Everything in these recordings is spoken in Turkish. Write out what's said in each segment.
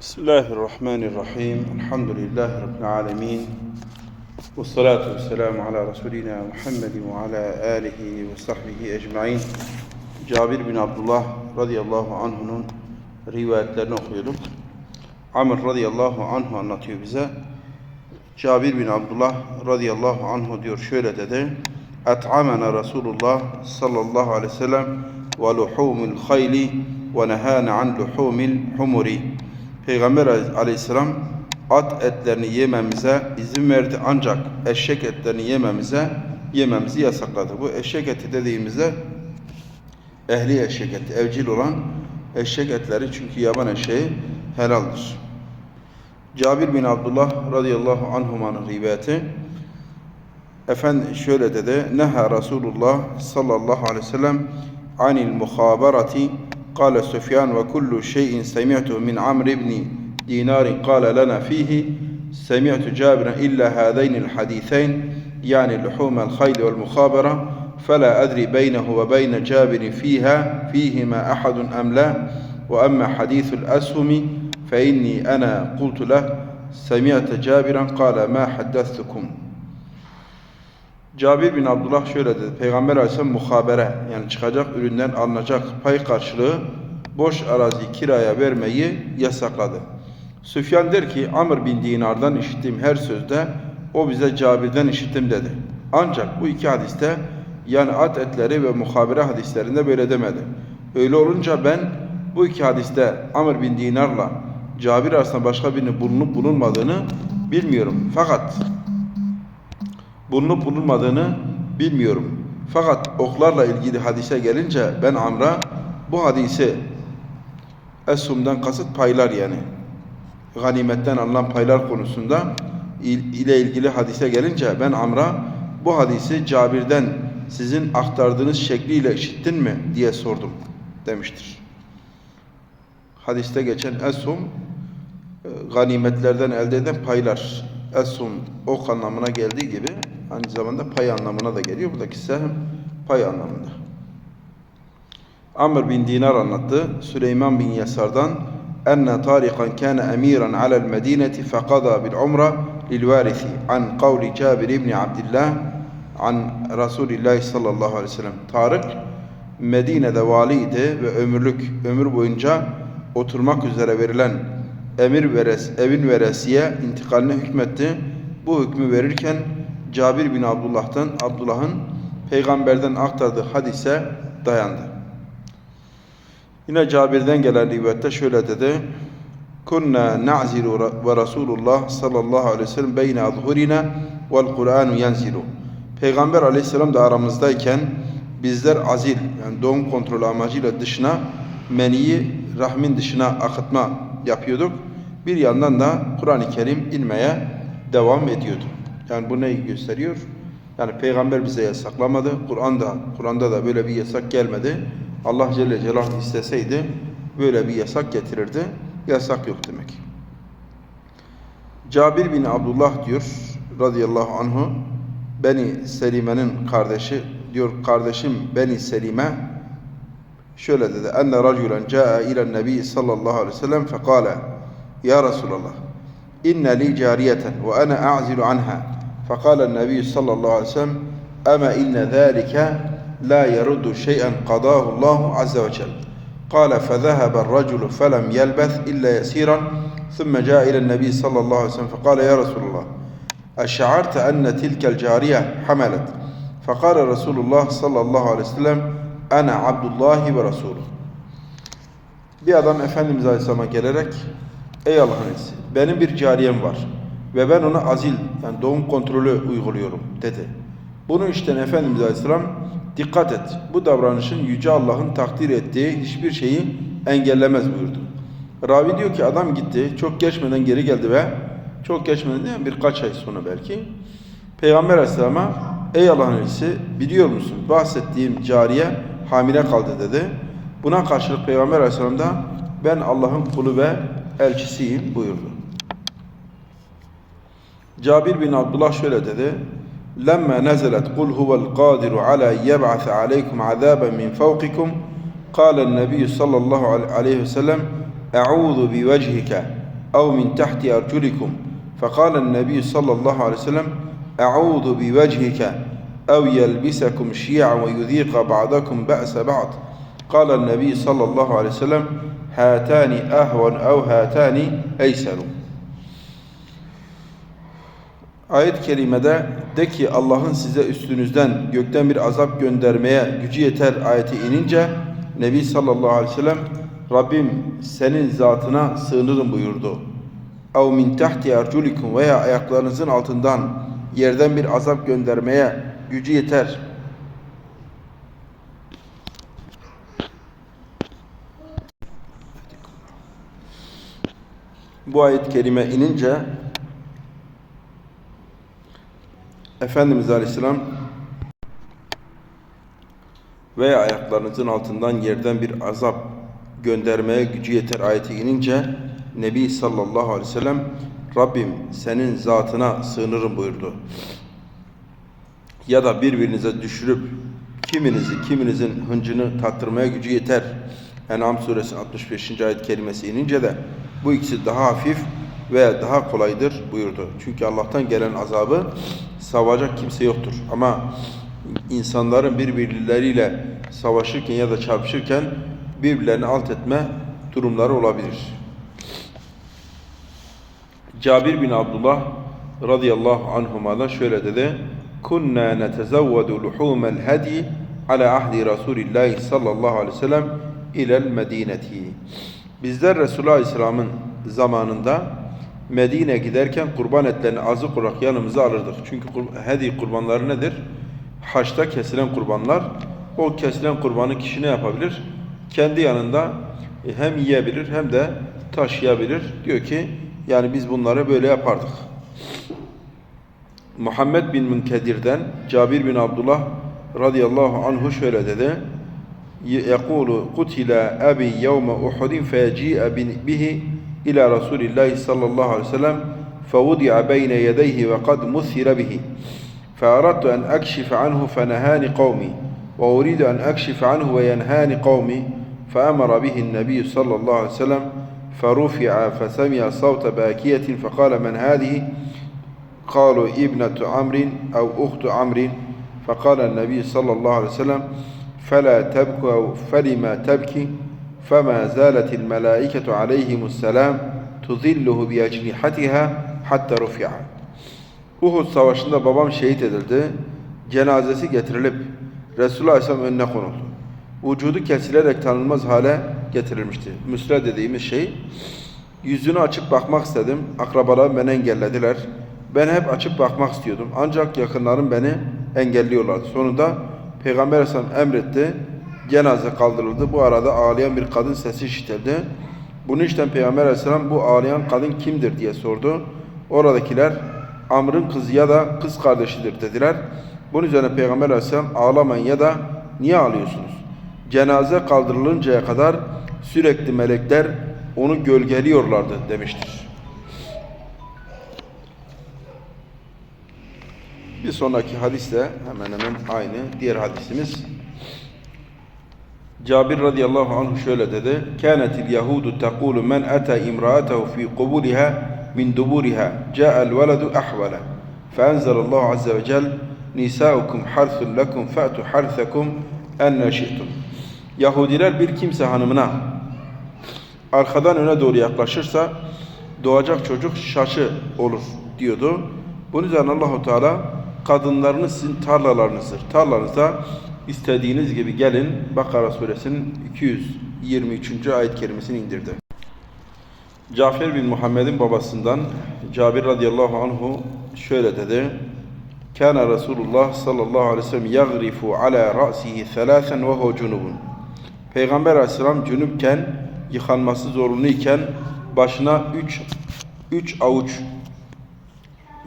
بسم الله الرحمن الرحيم الحمد لله رب العالمين والصلاة والسلام على رسولنا محمد وعلى آله وصحبه أجمعين جابر بن عبد الله رضي الله عنه رواية نقيلك عمر رضي الله عنه أن تيبزا جابر بن عبد الله رضي الله عنه دير şöyle dedi. أتعمنا رسول الله صلى الله عليه وسلم ولحوم الخيل ونهانا عن لحوم الحمري Peygamber aleyhisselam at etlerini yememize izin verdi ancak eşek etlerini yememize yememizi yasakladı. Bu eşek eti dediğimizde ehli eşek eti, evcil olan eşek etleri çünkü yaban eşeği helaldir. Cabir bin Abdullah radıyallahu anhumanın rivayeti Efendi şöyle dedi. Neha Resulullah sallallahu aleyhi ve sellem anil muhabarati قال سفيان وكل شيء سمعته من عمرو بن دينار قال لنا فيه سمعت جابرا إلا هذين الحديثين يعني لحوم الخيل والمخابرة فلا أدري بينه وبين جابر فيها فيهما أحد أم لا؟ وأما حديث الأسهم فإني أنا قلت له سمعت جابرا قال ما حدثتكم؟ Cabir bin Abdullah şöyle dedi. Peygamber Aleyhisselam muhabere yani çıkacak üründen alınacak pay karşılığı boş arazi kiraya vermeyi yasakladı. Süfyan der ki Amr bin Dinar'dan işittiğim her sözde o bize Cabir'den işittim dedi. Ancak bu iki hadiste yani at etleri ve muhabere hadislerinde böyle demedi. Öyle olunca ben bu iki hadiste Amr bin Dinar'la Cabir arasında başka birinin bulunup bulunmadığını bilmiyorum. Fakat bulunup bulunmadığını bilmiyorum. Fakat oklarla ilgili hadise gelince ben Amr'a bu hadisi Esum'dan kasıt paylar yani ganimetten alınan paylar konusunda ile ilgili hadise gelince ben Amr'a bu hadisi Cabir'den sizin aktardığınız şekliyle işittin mi diye sordum demiştir. Hadiste geçen Esum ganimetlerden elde eden paylar. Esum ok anlamına geldiği gibi aynı zamanda pay anlamına da geliyor. Buradaki sehem pay anlamında. Amr bin Dinar anlattı. Süleyman bin Yasar'dan enne tariqan kana emiran ala'l medineti faqada bil umra lil varisi an kavli Cabir ibn Abdullah an Resulullah sallallahu aleyhi ve sellem. Tarık Medine'de valiydi ve ömürlük ömür boyunca oturmak üzere verilen emir veres, evin veresiye intikaline hükmetti. Bu hükmü verirken Cabir bin Abdullah'tan Abdullah'ın peygamberden aktardığı hadise dayandı. Yine Cabir'den gelen rivayette şöyle dedi. Kunna na'zilu ve Resulullah sallallahu aleyhi ve sellem beyne azhurina vel Kur'anu yenzilu. Peygamber aleyhisselam da aramızdayken bizler azil yani doğum kontrolü amacıyla dışına meniyi rahmin dışına akıtma yapıyorduk. Bir yandan da Kur'an-ı Kerim inmeye devam ediyordu. Yani bu neyi gösteriyor? Yani peygamber bize yasaklamadı. Kur'an'da Kur'an'da da böyle bir yasak gelmedi. Allah Celle Celaluhu isteseydi böyle bir yasak getirirdi. Yasak yok demek. Cabir bin Abdullah diyor radıyallahu anhu Beni Selime'nin kardeşi diyor kardeşim Beni Selime şöyle dedi. Enne raculen caa ile nebi sallallahu aleyhi ve sellem fekale Ya Resulallah inne li cariyeten ve ana a'zilu anha فقال النبي صلى الله عليه وسلم أما إن ذلك لا يرد شيئا قضاه الله عز وجل قال فذهب الرجل فلم يلبث إلا يسيرا ثم جاء إلى النبي صلى الله عليه وسلم فقال يا رسول الله أشعرت أن تلك الجارية حملت فقال رسول الله صلى الله عليه وسلم أنا عبد الله ورسوله Bir adam Efendimiz Aleyhisselam'a gelerek Ey Allah'ın benim bir cariyem var ve ben ona azil yani doğum kontrolü uyguluyorum dedi. Bunu işten Efendimiz Aleyhisselam dikkat et. Bu davranışın Yüce Allah'ın takdir ettiği hiçbir şeyi engellemez buyurdu. Ravi diyor ki adam gitti çok geçmeden geri geldi ve çok geçmeden değil birkaç ay sonra belki Peygamber Aleyhisselam'a ey Allah'ın elçisi biliyor musun bahsettiğim cariye hamile kaldı dedi. Buna karşılık Peygamber Aleyhisselam da ben Allah'ın kulu ve elçisiyim buyurdu. Cabir bin Abdullah şöyle dedi. Lemma nezelet kul huvel kadiru ala yeb'ase aleykum azaben min fevkikum قال النبي صلى الله عليه وسلم أعوذ بوجهك أو من تحت أرجلكم فقال النبي صلى الله عليه وسلم أعوذ بوجهك أو يلبسكم شيعا ويذيق بعضكم بأس بعض قال النبي صلى الله عليه وسلم هاتان أهون أو هاتان أيسر Ayet-i kerimede de ki Allah'ın size üstünüzden gökten bir azap göndermeye gücü yeter ayeti inince Nebi sallallahu aleyhi ve sellem Rabbim senin zatına sığınırım buyurdu. Ev min tahti arculikum veya ayaklarınızın altından yerden bir azap göndermeye gücü yeter. Bu ayet-i kerime inince Efendimiz Aleyhisselam veya ayaklarınızın altından yerden bir azap göndermeye gücü yeter ayeti inince Nebi sallallahu aleyhi ve sellem Rabbim senin zatına sığınırım buyurdu. Ya da birbirinize düşürüp kiminizi kiminizin hıncını tattırmaya gücü yeter. En'am suresi 65. ayet kelimesi inince de bu ikisi daha hafif ve daha kolaydır buyurdu. Çünkü Allah'tan gelen azabı savacak kimse yoktur. Ama insanların birbirleriyle savaşırken ya da çarpışırken birbirlerini alt etme durumları olabilir. Cabir bin Abdullah radıyallahu anhuma'dan şöyle dedi. Kunna netezevvedu luhumel hadi ala ahdi Resulillahi sallallahu aleyhi ve sellem ilel medineti. Bizler Resulullah Aleyhisselam'ın zamanında Medine giderken kurban etlerini azı kurak yanımıza alırdık. Çünkü hedi kurbanları nedir? Haçta kesilen kurbanlar. O kesilen kurbanı kişi ne yapabilir? Kendi yanında hem yiyebilir hem de taşıyabilir. Diyor ki yani biz bunları böyle yapardık. Muhammed bin Münkedir'den Cabir bin Abdullah radıyallahu anhu şöyle dedi. يقول قتل أبي يوم أحد فيجيء به إلى رسول الله صلى الله عليه وسلم فوضع بين يديه وقد مثل به. فأردت أن أكشف عنه فنهاني قومي وأريد أن أكشف عنه وينهاني قومي. فأمر به النبي صلى الله عليه وسلم فرفع فسمع صوت باكية فقال من هذه؟ قالوا ابنة عمرو أو أخت عمرو. فقال النبي صلى الله عليه وسلم فلا تبكوا أو فلما تبكي فما زالت الملائكة عليهم السلام تظله بأجنحتها حتى رفع Uhud Savaşı'nda babam şehit edildi. Cenazesi getirilip Resulullah Aleyhisselam önüne konuldu. Vücudu kesilerek tanınmaz hale getirilmişti. Müsle dediğimiz şey. Yüzünü açıp bakmak istedim. Akrabalarım beni engellediler. Ben hep açıp bakmak istiyordum. Ancak yakınlarım beni engelliyorlardı. Sonunda Peygamber Aleyhisselam emretti. Cenaze kaldırıldı. Bu arada ağlayan bir kadın sesi işitildi. Bunu işten Peygamber Aleyhisselam bu ağlayan kadın kimdir diye sordu. Oradakiler Amr'ın kızı ya da kız kardeşidir dediler. Bunun üzerine Peygamber Aleyhisselam ağlamayın ya da niye ağlıyorsunuz? Cenaze kaldırılıncaya kadar sürekli melekler onu gölgeliyorlardı demiştir. Bir sonraki hadis de hemen hemen aynı diğer hadisimiz. Cabir radıyallahu anh şöyle dedi. Kânetil yahudu tekulu men ata imra'atehu fi kubuliha min duburiha ca'al veladu ahvala. Feenzelallahu azze ve cel Nisaukum harsun lekum fa'tu harsakum enne. Yahudiler bir kimse hanımına arkadan öne doğru yaklaşırsa doğacak çocuk şaşı olur diyordu. Bunun üzerine Allahu Teala kadınlarınız sizin tarlalarınızdır. Tarlanıza istediğiniz gibi gelin. Bakara suresinin 223. ayet kerimesini indirdi. Cafer bin Muhammed'in babasından Cabir radıyallahu anhu şöyle dedi. Kana Resulullah sallallahu aleyhi ve sellem yagrifu ala ra'sihi thalâthen ve huve cunubun. Peygamber aleyhisselam cünüpken, yıkanması zorunluyken başına üç, üç avuç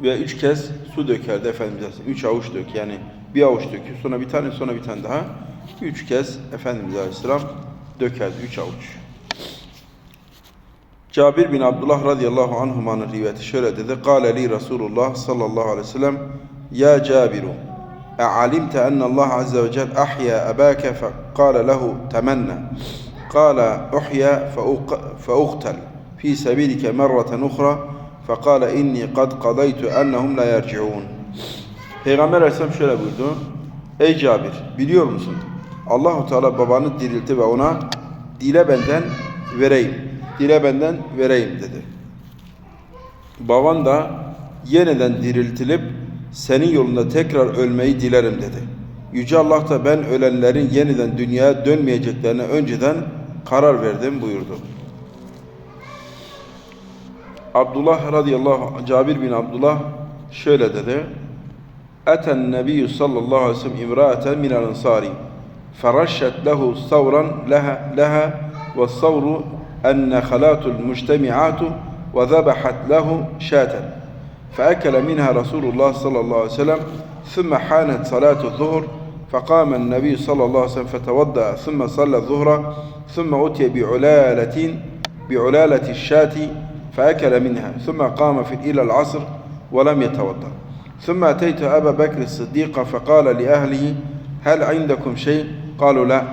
ve üç kez su dökerdi Efendimiz Aleyhisselam. Üç avuç dök yani bir avuç döküyor. Sonra bir tane sonra bir tane daha. Üç kez Efendimiz Aleyhisselam dökerdi. Üç avuç. Cabir bin Abdullah radıyallahu anhumanın rivayeti şöyle dedi. Kale li Resulullah sallallahu aleyhi ve sellem Ya Cabiru أعلمت أن الله عز وجل أحيا أباك فقال له تمنى قال أحيا فأق- فأقتل في سبيلك مرة أخرى فقال إني قد قضيت أنهم لا يرجعون Peygamber Aleyhisselam şöyle buyurdu. Ey Cabir biliyor musun? Allahu Teala babanı diriltti ve ona dile benden vereyim. Dile benden vereyim dedi. Baban da yeniden diriltilip senin yolunda tekrar ölmeyi dilerim dedi. Yüce Allah da ben ölenlerin yeniden dünyaya dönmeyeceklerine önceden karar verdim buyurdu. Abdullah radıyallahu anh, Cabir bin Abdullah şöyle dedi. Eten nebiyyü sallallahu aleyhi ve sellem imra'eten minel ensari فرشت له ثورا لها لها والثور النخلات المجتمعات وذبحت له شاة فأكل منها رسول الله صلى الله عليه وسلم ثم حانت صلاة الظهر فقام النبي صلى الله عليه وسلم فتودأ ثم صلى الظهر ثم أتي بعلالة بعلالة الشاة فأكل منها ثم قام في إلى العصر ولم يتوضأ. ثم أتيت أبا بكر الصديق فقال لأهله هل عندكم شيء؟ قالوا لا.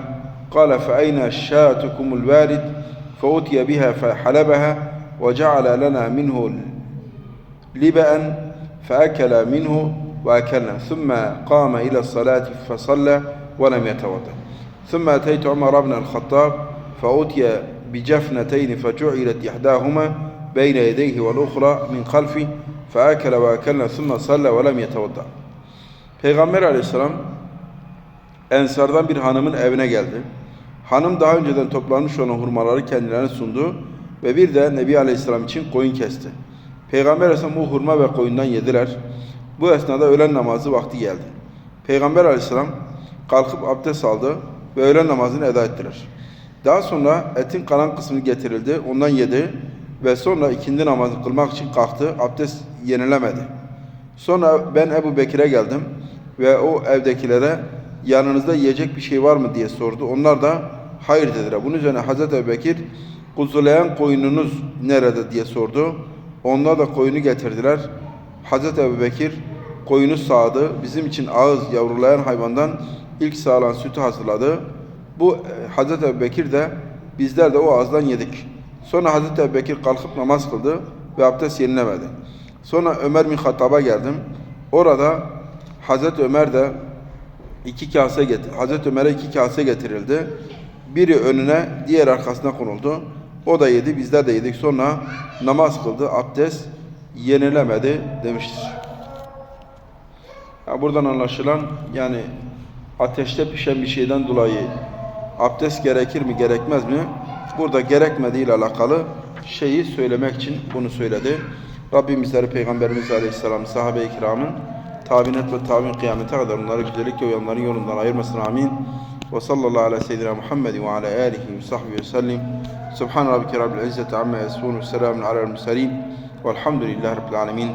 قال فأين شاتكم الوارد؟ فأتي بها فحلبها وجعل لنا منه لبأ فأكل منه وأكلنا. ثم قام إلى الصلاة فصلى ولم يتوضأ. ثم أتيت عمر بن الخطاب فأتي بجفنتين فجعلت إحداهما بين يديه والأخرى من خلفه فأكل وأكلنا ثم صلى ولم يتوضأ Peygamber aleyhisselam Ensardan bir hanımın evine geldi. Hanım daha önceden toplanmış olan hurmaları kendilerine sundu ve bir de Nebi Aleyhisselam için koyun kesti. Peygamber Aleyhisselam o hurma ve koyundan yediler. Bu esnada öğlen namazı vakti geldi. Peygamber Aleyhisselam kalkıp abdest aldı ve öğlen namazını eda ettiler. Daha sonra etin kalan kısmı getirildi, ondan yedi ve sonra ikindi namazı kılmak için kalktı, abdest yenilemedi. Sonra ben Ebu Bekir'e geldim ve o evdekilere yanınızda yiyecek bir şey var mı diye sordu. Onlar da hayır dediler. Bunun üzerine Hazreti Ebubekir kuzulayan koyununuz nerede diye sordu. Onlar da koyunu getirdiler. Hazreti Ebubekir koyunu sağdı. Bizim için ağız yavrulayan hayvandan ilk sağlanan sütü hazırladı. Bu e, Hazreti Ebubekir de bizler de o ağızdan yedik. Sonra Hazreti Ebubekir kalkıp namaz kıldı ve abdest yenilemedi. Sonra Ömer bin Hattab'a geldim. Orada Hazreti Ömer de iki kase getir. Hazreti Ömer'e iki kase getirildi. Biri önüne, diğer arkasına konuldu. O da yedi, bizler de yedik. Sonra namaz kıldı, abdest yenilemedi demiştir. Ya buradan anlaşılan yani ateşte pişen bir şeyden dolayı abdest gerekir mi gerekmez mi? Burada gerekmediği ile alakalı şeyi söylemek için bunu söyledi. Rabbim bizleri Peygamberimiz Aleyhisselam, sahabe-i kiramın tabinet ve tabin kıyamete kadar onları güzellikle uyanların yolundan ayırmasın amin. Ve sallallahu ala seyyidina Muhammed ve ala alihi ve sahbihi ve sellim. Subhan rabbike rabbil izzeti amma yasifun ve selamun alel murselin. Velhamdülillahi rabbil alemin.